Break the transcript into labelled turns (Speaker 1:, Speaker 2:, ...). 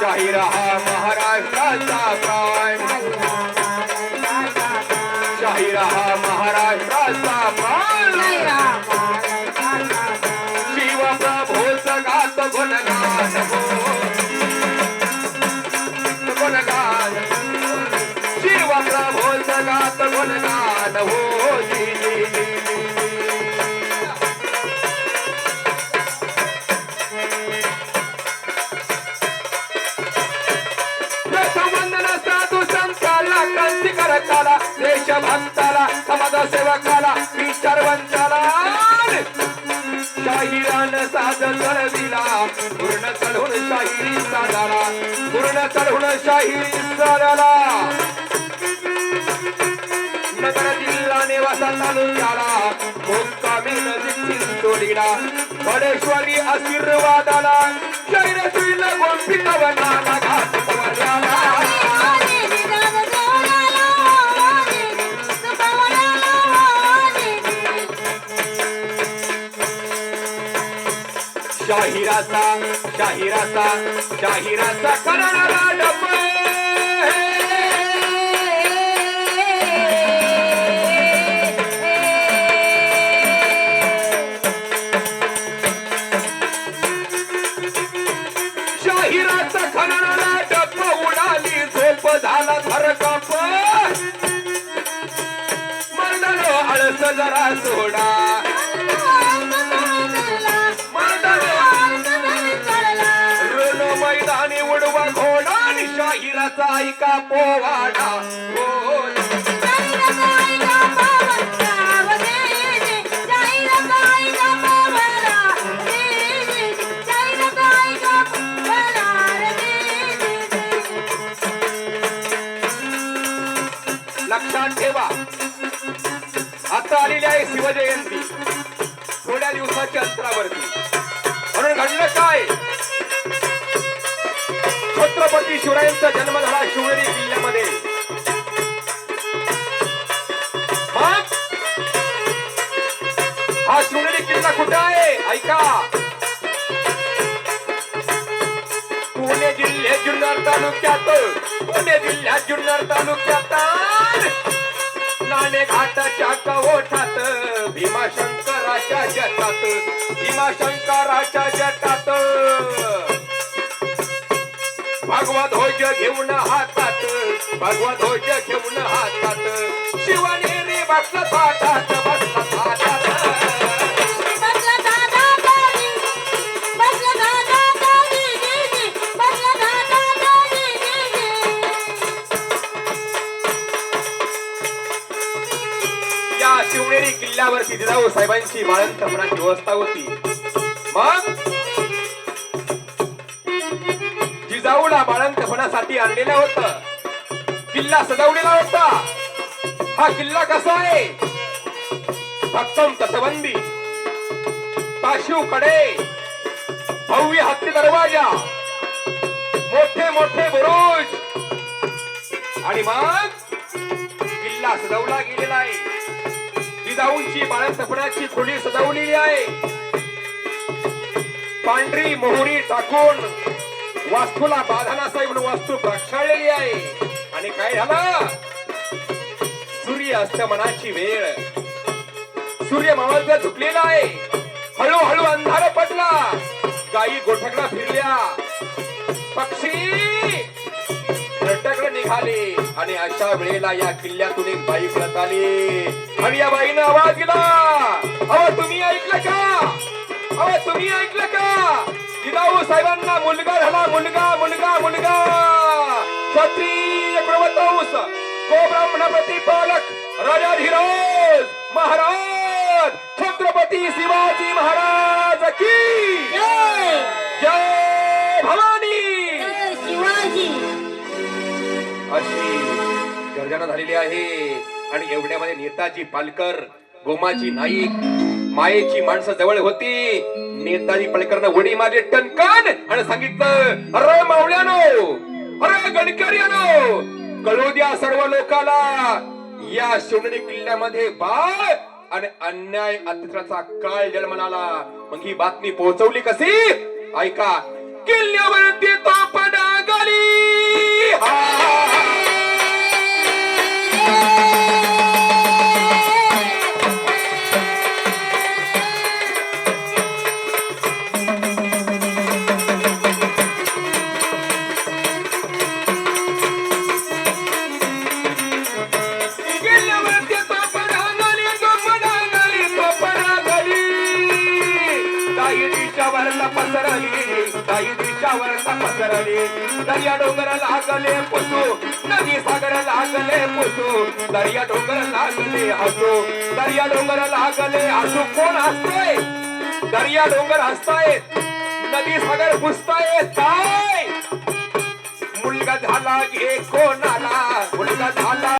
Speaker 1: शाहीर हा महाराष्ट्राचा प्राण. शाहीर हा महाराष्ट्राचा प्राण. शिव प्रभोच गात गुणगान. गुणगान. शिव प्रभोच गात गुणगान हो देशभक्ताला समाज सेवकाला विचारवंताला. शाहिरान साध चढविला पूर्ण चढून शाहिरी साधारा पूर्ण चढून शाहिरी साधारा नगर जिल्हा निवासा तालुक्याला मुक्कामी नजीक चिंचोलीला बडेश्वरी आशीर्वादाला शरीर श्रील गोंपितवनाला घाट पवनाला शाहिराचा शाहिराचा शाहिराचा करणारा झोप झाला धरकाप मर्दानो आळस जरा सोडा. मैदानी उडवा घोडा आणि शाहिराचा ऐका पोवाडा. हो शिवजयंती थोड्या दिवसाच्या अंतरावरती. म्हणून घडलं काय? छत्रपती शिवरायांचा जन्म झाला शिवनेरी किल्ल्यामध्ये. हा शिवनेरी किल्ला कुठे आहे? ऐका. पुणे जिल्ह्यात जुन्नर तालुक्यात. पुणे जिल्ह्यात जुन्नर तालुक्यात. नाणे घाटाच्या कवठात भीमाशंकराच्या जटात भीमाशंकराच्या जटात. भगवा ध्वज घेऊन हातात भगवा ध्वज घेऊन हातात. शिवनेरी बसला थाटात बसला शिवनेरी किल्ल्यावर जिजाऊ साहेबांची बाळंतपणाची व्यवस्था होती. मग? जिजाऊला बाळंतपणासाठी आणलेलं होत. किल्ला सजवलेला होता. हा किल्ला कसा आहे? भक्कम तटबंदी. पाशिवकडे. भव्य हत्ती दरवाजा. मोठे मोठे बुरुज. आणि मग? किल्ला सजवला गेलेला आहे. जिजाऊंची बाळंतपणाची खुली सजवलेली आहे. पांढरी मोहरी टाकून वास्तूला बाधा नसावी म्हणून वास्तू प्रक्षाळलेली आहे. आणि काय झालं? सूर्य अस्तमनाची वेळ. सूर्य मावळचा झुकलेला आहे. हळूहळू अंधार पडला. गायी गोठकला फिरल्या. पक्षी रटकड निघाले. अशा वेळेला या किल्ल्यातून एक बाई पळत आली. आणि या बाईनं आवाज दिला. अहो तुम्ही ऐकलं का? अहो तुम्ही ऐकलं का? जिजाऊ साहेबांना मुलगा झाला मुलगा मुलगा मुलगा. क्षत्रिय कुलवंश को ब्राह्मण प्रतिपालक राजाधिराज महाराज छत्रपती शिवाजी महाराज की जय भवानी.
Speaker 2: शिवाजी.
Speaker 1: अशी गर्जना झालेली आहे. आणि एवढ्यामध्ये नेताजी पालकर गोमाची नाईक मायेची माणसं जवळ होती. नेताजी पालकरनं उडी मारली टणकन आणि सांगितलं अरे मावळ्यानो अरे गडकऱ्यानो कळू द्या सर्व लोकाला या शिवणी किल्ल्यामध्ये बाळ आणि अन्याय अत्याचाराचा काळ जन्मनाला मग ही बातमी पोहोचवली कशी? ऐका किल्ल्यावरती तो काही दिशावरला पसरली काही दिशावरला पसरली दर्या डोंगर लागले पुसू. नदी सागर लागले पुसू. दर्या डोंगर लागले हसू. दर्या डोंगर लागले हसू. कोण हसतोय? दर्या डोंगर हसताय. नदी सागर पुसतायत काय? मुलगा झाला घे कोणाला? मुलगा झाला